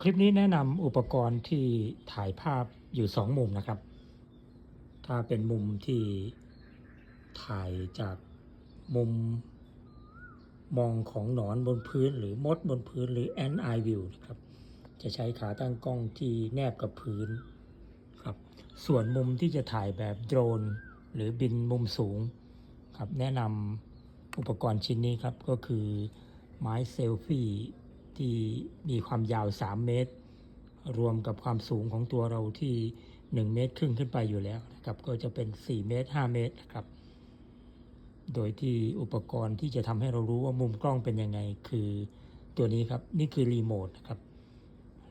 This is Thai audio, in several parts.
คลิปนี้แนะนำอุปกรณ์ที่ถ่ายภาพอยู่สองมุมนะครับ ถ้าเป็นมุมที่ถ่ายจากมุมมองของหนอนบนพื้น หรือมดบนพื้นหรือ ant eye view นะครับ จะใช้ขาตั้งกล้องที่แนบกับพื้นครับ ส่วนมุมที่จะถ่ายแบบโดรน หรือบินมุมสูงครับ แนะนำอุปกรณ์ชิ้นนี้ครับก็คือไม้เซลฟี่ ที่มีความยาว 3 เมตร รวมกับความสูงของตัวเราที่ 1 เมตรครึ่งขึ้นไปอยู่แล้วนะครับก็จะเป็น 4 เมตร 5 เมตรนะครับ โดยที่อุปกรณ์ที่จะทำให้เรารู้ว่ามุมกล้องเป็นยังไงคือตัวนี้ครับ นี่คือรีโมทนะครับ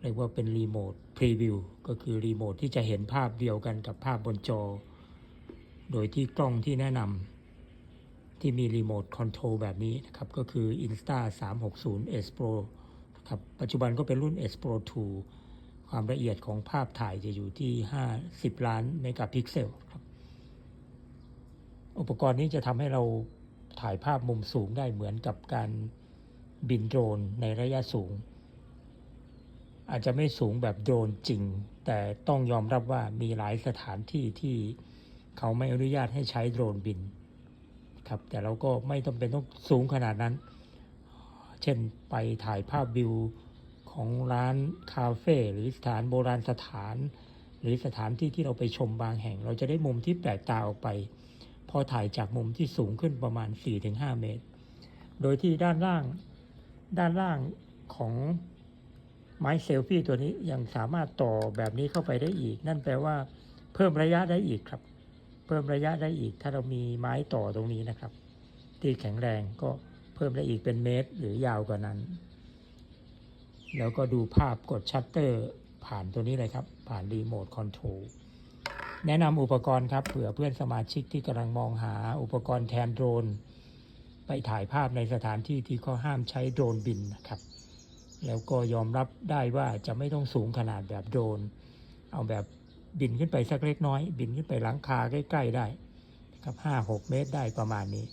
เรียกว่าเป็นรีโมทพรีวิวก็คือรีโมทที่จะเห็นภาพเดียวกันกับภาพบนจอ โดยที่กล้องที่แนะนำที่มีรีโมทคอนโทรลแบบนี้นะครับ ก็คือ Insta 360 S Pro ครับปัจจุบันก็เป็นรุ่น S Pro 2 ความละเอียดของภาพถ่ายจะอยู่ที่ 50 ล้านเมกะพิกเซลครับ อุปกรณ์นี้จะทำให้เราถ่ายภาพมุมสูงได้เหมือนกับการบินโดรนในระยะสูง อาจจะไม่สูงแบบโดรนจริง แต่ต้องยอมรับว่ามีหลายสถานที่ที่เขาไม่อนุญาตให้ใช้โดรนบิน ครับ แต่เราก็ไม่จำเป็นต้องสูงขนาดนั้น เช่นไปถ่ายภาพวิวของร้านคาเฟ่หรือสถานโบราณสถาน หรือสถานที่ที่เราไปชมบางแห่ง เราจะได้มุมที่แปลกตาออกไป พอถ่ายจากมุมที่สูงขึ้นประมาณ 4-5 เมตร โดยที่ด้านล่างด้านล่างของไม้เซลฟี่ตัวนี้ยังสามารถต่อแบบนี้เข้าไปได้อีก นั่นแปลว่าเพิ่มระยะได้อีกครับ เพิ่มระยะได้อีก ถ้าเรามีไม้ต่อตรงนี้นะครับ ที่แข็งแรงก็ เพิ่มได้อีกเป็นเมตรหรือยาวกว่านั้น แล้วก็ดูภาพกดชัตเตอร์ผ่านตัวนี้เลยครับ ผ่านรีโมทคอนโทรลแนะนำอุปกรณ์ครับเผื่อเพื่อนสมาชิกที่กำลังมองหาอุปกรณ์แทนโดรน ไปถ่ายภาพในสถานที่ที่เขาห้ามใช้โดรนบินนะครับ แล้วก็ยอมรับได้ว่าจะไม่ต้องสูงขนาดแบบโดรน เอาแบบบินขึ้นไปสักเล็กน้อย บินขึ้นไปหลังคาใกล้ ๆ ได้ครับห้าหกเมตรได้ประมาณนี้